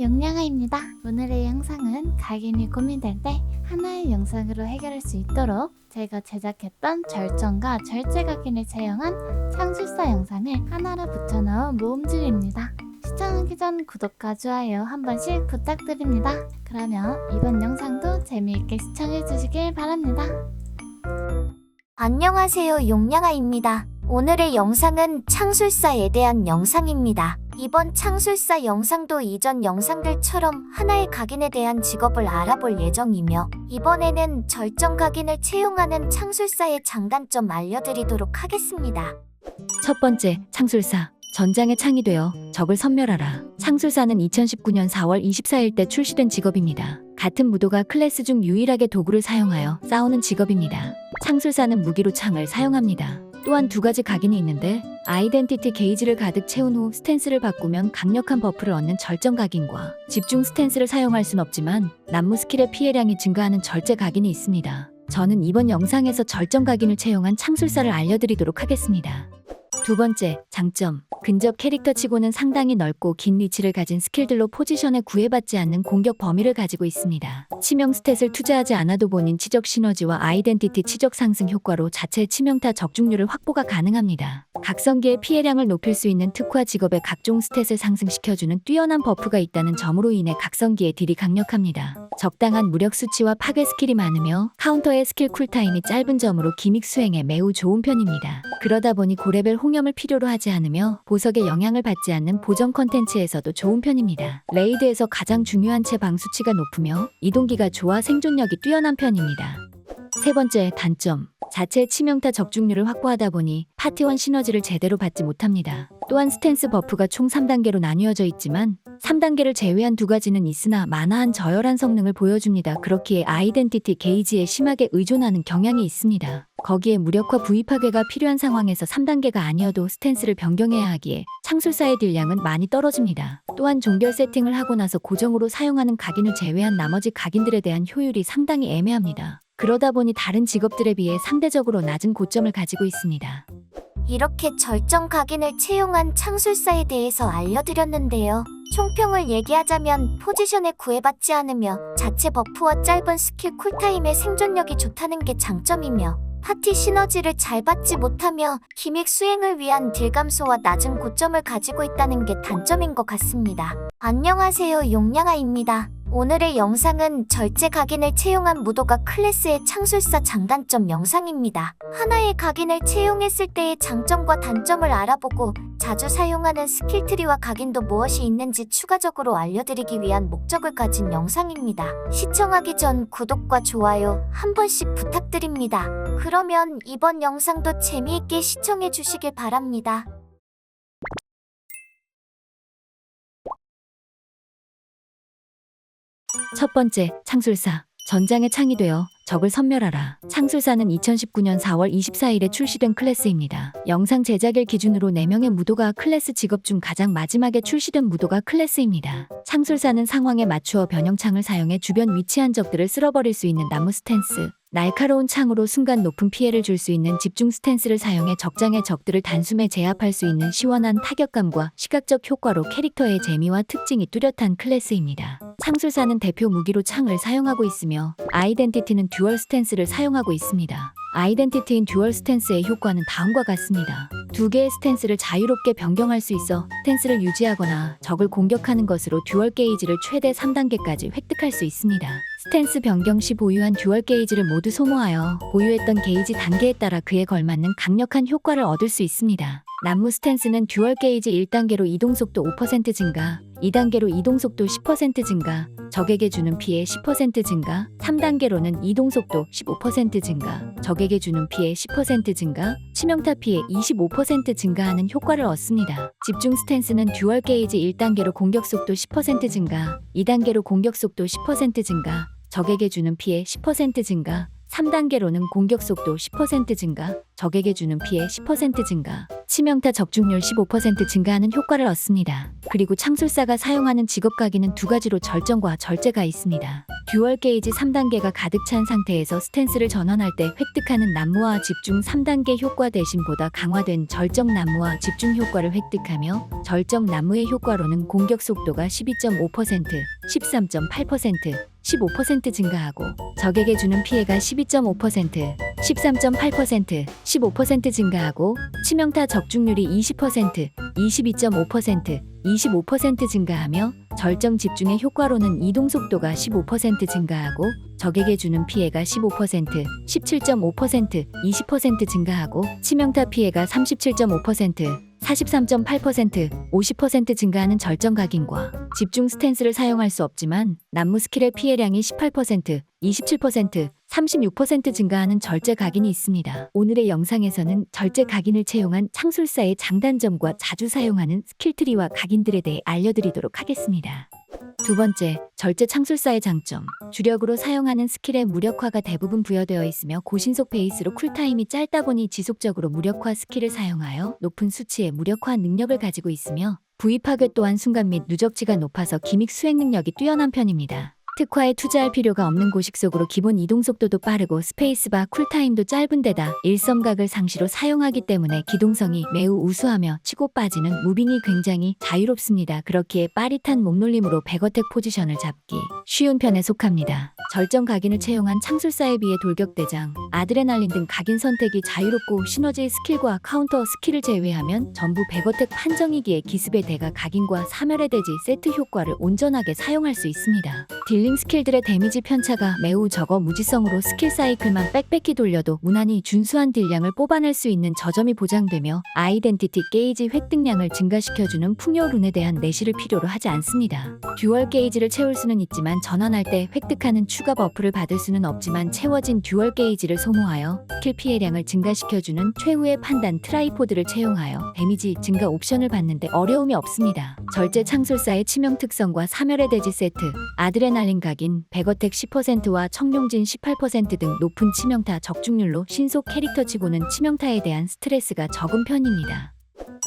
용량아입니다. 오늘의 영상은 각인이 고민될 때 하나의 영상으로 해결할 수 있도록 제가 제작했던 절정과 절제 각인을 채용한 창술사 영상을 하나로 붙여넣은 모음집입니다. 시청하기 전 구독과 좋아요 한 번씩 부탁드립니다. 그러면 이번 영상도 재미있게 시청해 주시길 바랍니다. 안녕하세요 용량아입니다. 오늘의 영상은 창술사에 대한 영상입니다. 이번 창술사 영상도 이전 영상들처럼 하나의 각인에 대한 직업을 알아볼 예정이며 이번에는 절정 각인을 채용하는 창술사의 장단점 알려드리도록 하겠습니다. 첫 번째, 창술사. 전장에 창이 되어 적을 섬멸하라. 창술사는 2019년 4월 24일 때 출시된 직업입니다. 같은 무도가 클래스 중 유일하게 도구를 사용하여 싸우는 직업입니다. 창술사는 무기로 창을 사용합니다. 또한 두 가지 각인이 있는데 아이덴티티 게이지를 가득 채운 후 스탠스를 바꾸면 강력한 버프를 얻는 절정 각인과 집중 스탠스를 사용할 순 없지만 난무 스킬의 피해량이 증가하는 절제 각인이 있습니다. 저는 이번 영상에서 절정 각인을 채용한 창술사를 알려드리도록 하겠습니다. 두 번째, 장점. 근접 캐릭터 치고는 상당히 넓고 긴 리치를 가진 스킬들로 포지션에 구애받지 않는 공격 범위를 가지고 있습니다. 치명 스탯을 투자하지 않아도 본인 치적 시너지와 아이덴티티 치적 상승 효과로 자체 치명타 적중률을 확보가 가능합니다. 각성기의 피해량을 높일 수 있는 특화 직업의 각종 스탯을 상승시켜주는 뛰어난 버프가 있다는 점으로 인해 각성기의 딜이 강력합니다. 적당한 무력 수치와 파괴 스킬이 많으며 카운터의 스킬 쿨타임이 짧은 점으로 기믹 수행에 매우 좋은 편입니다. 그러다 보니 고레벨 홍 염을 필요로 하지 않으며 보석의 영향을 받지 않는 보정 컨텐츠에서도 좋은 편입니다. 레이드에서 가장 중요한 채 방수치가 높으며 이동기가 좋아 생존력이 뛰어난 편입니다. 세 번째 단점. 자체 치명타 적중률을 확보하다 보니 파티원 시너지를 제대로 받지 못합니다. 또한 스탠스 버프가 총 3단계로 나뉘어져 있지만 3단계를 제외한 두 가지는 있으나 만화한 저열한 성능을 보여줍니다. 그렇기에 아이덴티티 게이지에 심하게 의존하는 경향이 있습니다. 거기에 무력화 부위 파괴가 필요한 상황에서 3단계가 아니어도 스탠스를 변경해야 하기에 창술사의 딜량은 많이 떨어집니다. 또한 종결 세팅을 하고 나서 고정으로 사용하는 각인을 제외한 나머지 각인들에 대한 효율이 상당히 애매합니다. 그러다 보니 다른 직업들에 비해 상대적으로 낮은 고점을 가지고 있습니다. 이렇게 절정 각인을 채용한 창술사에 대해서 알려드렸는데요. 총평을 얘기하자면 포지션에 구애받지 않으며 자체 버프와 짧은 스킬 쿨타임의 생존력이 좋다는 게 장점이며 파티 시너지를 잘 받지 못하며 기믹 수행을 위한 딜 감소와 낮은 고점을 가지고 있다는 게 단점인 것 같습니다. 안녕하세요 용량아입니다. 오늘의 영상은 절제 각인을 채용한 무도가 클래스의 창술사 장단점 영상입니다. 하나의 각인을 채용했을 때의 장점과 단점을 알아보고 자주 사용하는 스킬트리와 각인도 무엇이 있는지 추가적으로 알려드리기 위한 목적을 가진 영상입니다. 시청하기 전 구독과 좋아요 한 번씩 부탁드립니다. 그러면 이번 영상도 재미있게 시청해 주시길 바랍니다. 첫 번째, 창술사. 전장에 창이 되어 적을 섬멸하라. 창술사는 2019년 4월 24일에 출시된 클래스입니다. 영상 제작일 기준으로 4명의 무도가 클래스 직업 중 가장 마지막에 출시된 무도가 클래스입니다. 창술사는 상황에 맞추어 변형창을 사용해 주변 위치한 적들을 쓸어버릴 수 있는 나무 스탠스, 날카로운 창으로 순간 높은 피해를 줄 수 있는 집중 스탠스를 사용해 적장의 적들을 단숨에 제압할 수 있는 시원한 타격감과 시각적 효과로 캐릭터의 재미와 특징이 뚜렷한 클래스입니다. 창술사는 대표 무기로 창을 사용하고 있으며 아이덴티티는 듀얼 스탠스를 사용하고 있습니다. 아이덴티티인 듀얼 스탠스의 효과는 다음과 같습니다. 두 개의 스탠스를 자유롭게 변경할 수 있어 스탠스를 유지하거나 적을 공격하는 것으로 듀얼 게이지를 최대 3단계까지 획득할 수 있습니다. 스탠스 변경 시 보유한 듀얼 게이지를 모두 소모하여 보유했던 게이지 단계에 따라 그에 걸맞는 강력한 효과를 얻을 수 있습니다. 난무 스탠스는 듀얼 게이지 1단계로 이동속도 5% 증가, 2단계로 이동속도 10% 증가, 적에게 주는 피해 10% 증가, 3단계로는 이동 속도 15% 증가, 적에게 주는 피해 10% 증가, 치명타 피해 25% 증가하는 효과를 얻습니다. 집중 스탠스는 듀얼 게이지 1단계로 공격 속도 10% 증가, 2단계로 공격 속도 10% 증가, 적에게 주는 피해 10% 증가, 3단계로는 공격 속도 10% 증가, 적에게 주는 피해 10% 증가, 치명타 적중률 15% 증가하는 효과를 얻습니다. 그리고 창술사가 사용하는 직업 각인은 두 가지로 절정과 절제가 있습니다. 듀얼 게이지 3단계가 가득 찬 상태에서 스탠스를 전환할 때 획득하는 난무와 집중 3단계 효과 대신보다 강화된 절정 난무와 집중 효과를 획득하며 절정 난무의 효과로는 공격 속도가 12.5%, 13.8%, 15% 증가하고 적에게 주는 피해가 12.5%, 13.8%, 15% 증가하고 치명타 적중률이 20%, 22.5%, 25% 증가하며 절정 집중의 효과로는 이동 속도가 15% 증가하고 적에게 주는 피해가 15%, 17.5%, 20% 증가하고 치명타 피해가 37.5%, 43.8%, 50% 증가하는 절정 각인과 집중 스탠스를 사용할 수 없지만 난무 스킬의 피해량이 18%, 27%, 36% 증가하는 절제 각인이 있습니다. 오늘의 영상에서는 절제 각인을 채용한 창술사의 장단점과 자주 사용하는 스킬트리와 각인들에 대해 알려드리도록 하겠습니다. 두 번째, 절제 창술사의 장점. 주력으로 사용하는 스킬의 무력화가 대부분 부여되어 있으며 고신속 베이스로 쿨타임이 짧다 보니 지속적으로 무력화 스킬을 사용하여 높은 수치의 무력화 능력을 가지고 있으며 부위 파괴 또한 순간 및 누적지가 높아서 기믹 수행 능력이 뛰어난 편입니다. 특화에 투자할 필요가 없는 고식 속으로 기본 이동 속도도 빠르고 스페이스바 쿨타임도 짧은 데다 일섬각을 상시로 사용하기 때문에 기동성이 매우 우수하며 치고 빠지는 무빙이 굉장히 자유롭습니다. 그렇기에 빠릿한 몸놀림으로 백어택 포지션을 잡기 쉬운 편에 속합니다. 절정 각인을 채용한 창술사에 비해 돌격대장, 아드레날린 등 각인 선택이 자유롭고 시너지 스킬과 카운터 스킬을 제외하면 전부 백어택 판정이기에 기습의 대가 각인과 사멸의 대지 세트 효과를 온전하게 사용할 수 있습니다. 딜링 스킬들의 데미지 편차가 매우 적어 무지성으로 스킬 사이클만 빽빽히 돌려도 무난히 준수한 딜량을 뽑아낼 수 있는 저점이 보장되며 아이덴티티 게이지 획득량을 증가시켜주는 풍요 룬에 대한 내실을 필요로 하지 않습니다. 듀얼 게이지를 채울 수는 있지만 전환할 때 획득하는 추가 버프를 받을 수는 없지만 채워진 듀얼 게이지를 소모하여 스킬 피해량을 증가시켜주는 최후의 판단 트라이포드를 채용하여 데미지 증가 옵션을 받는데 어려움이 없습니다. 절제 창술사의 치명 특성과 사멸의 대지 세트, 아드레날린 각인, 백어택 10%와 청룡진 18%등 높은 치명타 적중률로 신속 캐릭터치고는 치명타에 대한 스트레스가 적은 편입니다.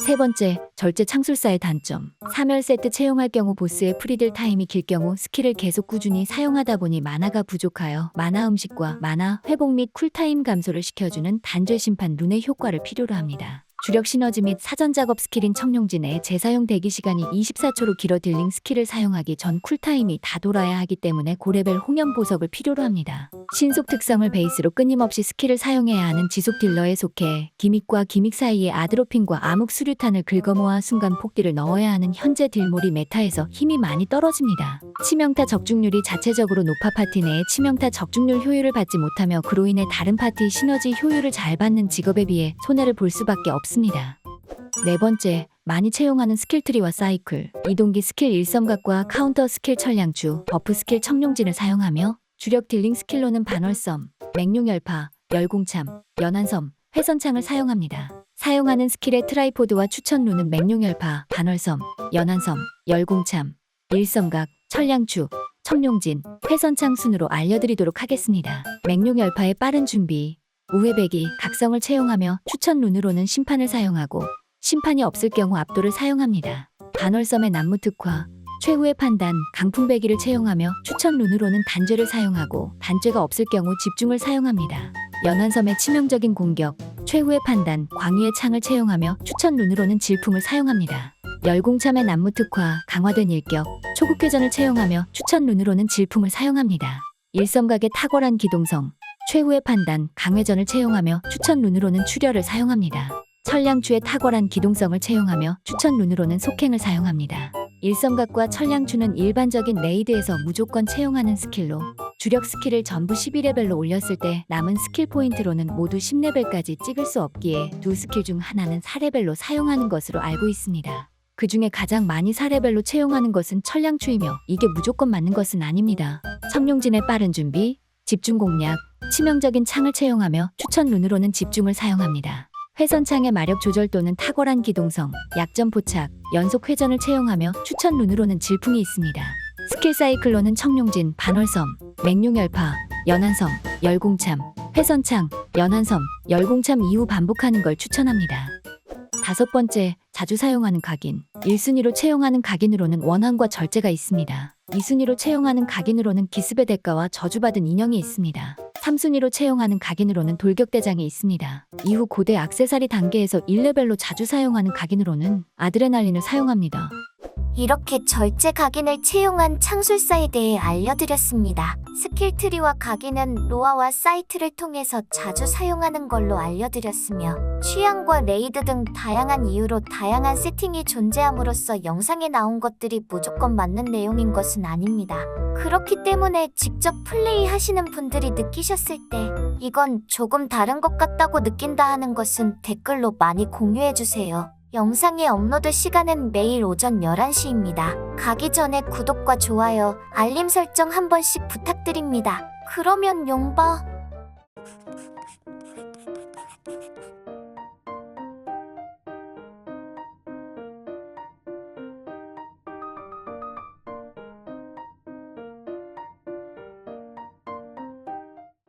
세 번째, 절제 창술사의 단점. 사멸 세트 채용할 경우 보스의 프리딜 타임이 길 경우 스킬을 계속 꾸준히 사용하다 보니 마나가 부족하여 마나 음식과 마나 회복 및 쿨타임 감소를 시켜주는 단죄 심판 룬의 효과를 필요로 합니다. 주력 시너지 및 사전 작업 스킬인 청룡진의 재사용 대기 시간이 24초로 길어 딜링 스킬을 사용하기 전 쿨타임이 다 돌아야 하기 때문에 고레벨 홍연 보석을 필요로 합니다. 신속 특성을 베이스로 끊임없이 스킬을 사용해야 하는 지속 딜러에 속해 기믹과 기믹 사이에 아드로핀과 암흑 수류탄을 긁어모아 순간 폭딜을 넣어야 하는 현재 딜몰이 메타에서 힘이 많이 떨어집니다. 치명타 적중률이 자체적으로 높아 파티 내에 치명타 적중률 효율을 받지 못하며 그로 인해 다른 파티 시너지 효율을 잘 받는 직업에 비해 손해를 볼 수밖에 없습니다. 네 번째, 많이 채용하는 스킬트리와 사이클, 이동기 스킬 일섬각과 카운터 스킬 천량추, 버프 스킬 청룡진을 사용하며 주력 딜링 스킬로는 반월섬, 맹룡열파, 열공참, 연한섬, 회선창을 사용합니다. 사용하는 스킬의 트라이포드와 추천루는 맹룡열파, 반월섬, 연한섬, 열공참, 일섬각, 천량추, 청룡진, 회선창 순으로 알려드리도록 하겠습니다. 맹룡열파의 빠른 준비, 우회배기, 각성을 채용하며 추천 룬으로는 심판을 사용하고 심판이 없을 경우 압도를 사용합니다. 반월섬의 난무 특화, 최후의 판단, 강풍배기를 채용하며 추천 룬으로는 단죄를 사용하고 단죄가 없을 경우 집중을 사용합니다. 연한섬의 치명적인 공격, 최후의 판단, 광위의 창을 채용하며 추천 룬으로는 질풍을 사용합니다. 열공참의 난무 특화, 강화된 일격, 초국회전을 채용하며 추천 룬으로는 질풍을 사용합니다. 일섬각의 탁월한 기동성, 최후의 판단, 강회전을 채용하며 추천 룬으로는 출혈을 사용합니다. 천량추의 탁월한 기동성을 채용하며 추천 룬으로는 속행을 사용합니다. 일섬각과 천량추는 일반적인 레이드에서 무조건 채용하는 스킬로 주력 스킬을 전부 12레벨로 올렸을 때 남은 스킬 포인트로는 모두 10레벨까지 찍을 수 없기에 두 스킬 중 하나는 4레벨로 사용하는 것으로 알고 있습니다. 그 중에 가장 많이 4레벨로 채용하는 것은 천량추이며 이게 무조건 맞는 것은 아닙니다. 청룡진의 빠른 준비, 집중 공략, 치명적인 창을 채용하며 추천 룬으로는 집중을 사용합니다. 회선창의 마력 조절 또는 탁월한 기동성, 약점 포착, 연속 회전을 채용하며 추천 룬으로는 질풍이 있습니다. 스킬 사이클로는 청룡진, 반월섬, 맹룡열파, 연한섬, 열공참, 회선창, 연한섬, 열공참 이후 반복하는 걸 추천합니다. 다섯 번째, 자주 사용하는 각인. 1순위로 채용하는 각인으로는 원한과 절제가 있습니다. 2순위로 채용하는 각인으로는 기습의 대가와 저주받은 인형이 있습니다. 3순위로 채용하는 각인으로는 돌격대장이 있습니다. 이후 고대 악세사리 단계에서 1레벨로 자주 사용하는 각인으로는 아드레날린을 사용합니다. 이렇게 절제 각인을 채용한 창술사에 대해 알려드렸습니다. 스킬 트리와 각인은 로아와 사이트를 통해서 자주 사용하는 걸로 알려드렸으며 취향과 레이드 등 다양한 이유로 다양한 세팅이 존재함으로써 영상에 나온 것들이 무조건 맞는 내용인 것은 아닙니다. 그렇기 때문에 직접 플레이 하시는 분들이 느끼셨을 때 이건 조금 다른 것 같다고 느낀다 하는 것은 댓글로 많이 공유해주세요. 영상의 업로드 시간은 매일 오전 11시입니다. 가기 전에 구독과 좋아요, 알림 설정 한 번씩 부탁드립니다. 그러면 용봐.